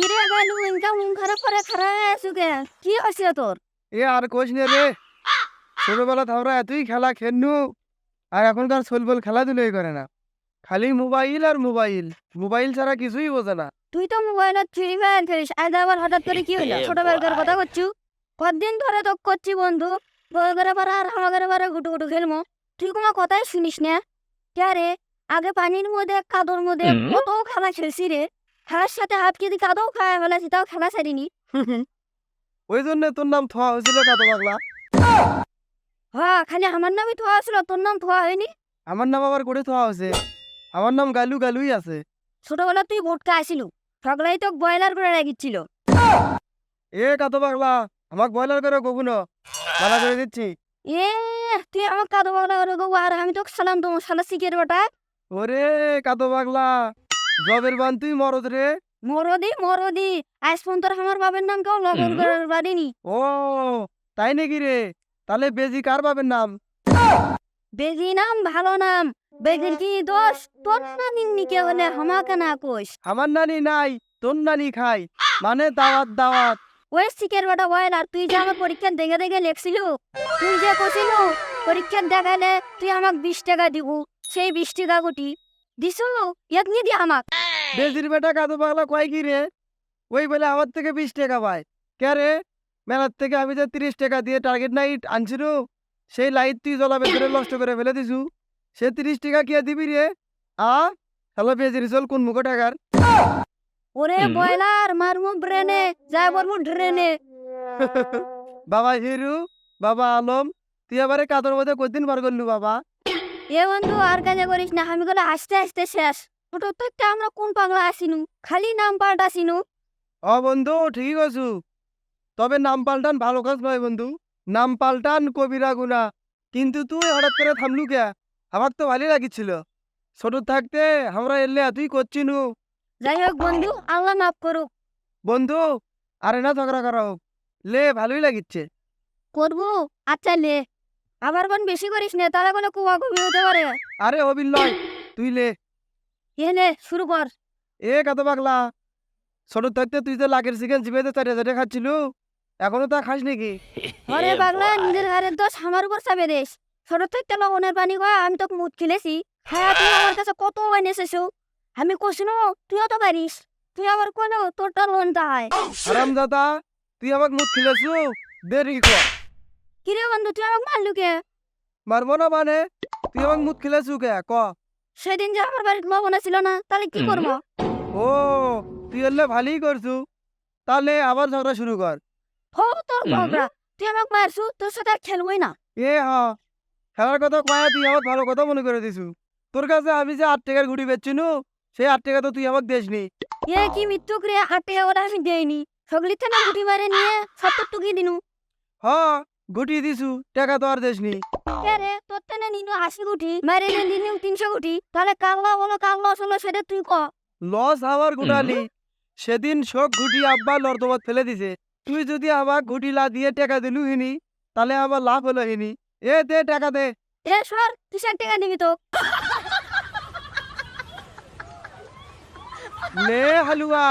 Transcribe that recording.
কিরে খারাপ করে খারাপ কি হয়েছে তোর এ আর কোচ নে রে ছোটবেলা আমরা এতই খেলা খেলনু আর এখনকার খেলাধুলোই করে না খালি মোবাইল আর মোবাইল মোবাইল ছাড়া কিছুই বোঝে না তুই তো মোবাইলত ফ্রি ফায়ার খেলিস আজ আবার হঠাৎ করে কি হলো ছোটবেলাকার কথা করছু কতদিন ধরে তো করছি বন্ধু পারা আর আমাদের পারা গুটু গুটু খেলমো তুই কোনো কথাই শুনিস না কে রে আগে পানির মধ্যে কাদর মধ্যে কত খেলা খেলছি রে খেলার সাথে হাত কেদি কাদও খায় ফেলাছি তাও খেলা ছাড়িনি। ওই জন্য তোর নাম থোয়া হয়েছিল কত পাগলা? হ্যাঁ খালি আমার নামই থোয়া ছিল তোর নাম থোয়া হয়নি? আমার নাম আবার করে থোয়া হয়েছে। আমার নাম গালু গালুই আছে। ছোটবেলা তুই ভোটকা আসিলু সকালেই তো বয়লার করে রাখিছিল এ কত পাগলা? আমাকে বয়লার করে কখনো মানা করে দিচ্ছি? এ তুই আমার কাদো বাগলা করে আর আমি তো সালাম তো সালা শিখের বেটা ওরে কত পাগলা? জবের বান তুই মরদ রে। মরদি মরদি। আজ পর্যন্ত আমার বাবার নাম কেউ লগন করার পারিনি ও তাই নাকি রে? তাহলে বেজি কার বাবের নাম? বেজি নাম ভালো নাম। বেজির কি দোষ? তোর না নিন্নি কে হলে আমাকে না কোষ আমার নানি নাই তোর নানি খাই। মানে দাওয়াত দাওয়াত। ওই শিখের বেটা বয়েল আর তুই যে আমার পরীক্ষা দেখে দেখে লেখছিল? তুই যে কছিল পরীক্ষা দেখালে তুই আমাক বিশ টাকা দিব। সেই বিশ টাকা গুটি। দিছু? এতনি দি আমাক। বেজির বেটা কাদো পাগলা কয় কি রে? ওই বলে আমার থেকে বিশ টাকা পায়। কে রে? মেলার থেকে আমি যে তিরিশ টাকা দিয়ে টার্গেট নাইট আনছিল সেই লাইট তুই জ্বলাবে করে নষ্ট করে ফেলে দিছু। সে তিরিশ টাকা কে দিবি রে? আ? হ্যালো বেজির চল কোন মুখো টাকার ওরে বয়লার মারমু ব্রেনে যাই বলব ড্রেনে। বাবা হিরু বাবা আলম তুই এবারে কাতর মধ্যে কদিন বার করলু বাবা? এ বন্ধু আর কাজে করিস না আমি গুলো আস্তে আস্তে শেষ। ছোট থেকে আমরা কোন পাগলা আসিনু খালি নাম পাল্টাছিনু ও বন্ধু ঠিকই কছু তবে নাম পাল্টান ভালো কাজ নয় বন্ধু। নাম পাল্টান কবিরা গুনা কিন্তু তুই হঠাৎ করে থামলু কে? আমার তো ভালোই লাগিছিল। ছোট থাকতে আমরা এলে এতই করছিনু। যাই হোক বন্ধু আল্লাহ মাফ করুক। বন্ধু আরে না ঝগড়া করা লে ভালোই লাগিচ্ছে। করব? আচ্ছা লে। আবার বোন বেশি করিস না তাহলে কোনো কুয়া কুবি হতে পারে। আরে হবিল লয় তুই লে। এ নে শুরু কর। এ কত পাগলা। ছোট থাকতে তুই তো লাখের চিকেন জিবেতে চারি হাজারে খাচ্ছিলু এখনও তা খাস নাকি? আরে পাগলা নিজের ঘরের দোষ আমার উপর চাপে দেশ ছোট থেকে লবণের পানি কয় আমি তোকে মুখ খেলেছি। হ্যাঁ তুই আমার কাছে কত ওয়াইন এসেছ। আমি কষিনো তুইও তো পারিস। তুই আবার কোনো তোরটা লোন হয় আরাম দাদা তুই আমাকে মুখ খিলেছু? দেরি কর। কিরে বন্ধু তুই আমাকে মারলু কে? মারবো না মানে তুই আমাকে মুখ খিলেছু কে? ক। সেদিন যে আমার বাড়িতে লবণ ছিল না তাহলে কি করব? ও তুই এলে ভালোই করছু। তাহলে আবার ঝগড়া শুরু কর। হো তোর ঘগরা তুই আমাকে মারছু তোর সাথে আর খেলবই না। এ হ। খেলার কথা কয়া তুই আমার ভালো কথা মনে করে দিছু। তোর কাছে আমি যে আট টাকার গুটি বেচছিনু সেই আট টাকা তো তুই আমাকে দেসনি। এ কি মৃত্যু করে আট টাকা ওটা আমি দেইনি। সগলি থেকে গুটি মারে নিয়ে সত্তর টুকি দিনু। হ। গুটি দিছু টাকা তো আর দেসনি কে রে তোর তেনে নিনু আশি গুটি মারে নিয়ে দিনু তিনশো গুটি তাহলে কাগলা বলো কাগলা আসলো সেটা তুই ক। লস আমার গুটালি সেদিন শোক ঘুটি আব্বা নর্দমাত ফেলে দিছে। তুই যদি আমার ঘুটি লা দিয়ে টাকা দিলু হিনি তাহলে আমার লাভ হলো হিনি। এ দে টাকা দে। এ সর তুই ষাট টাকা দিবি তো লে হালুয়া।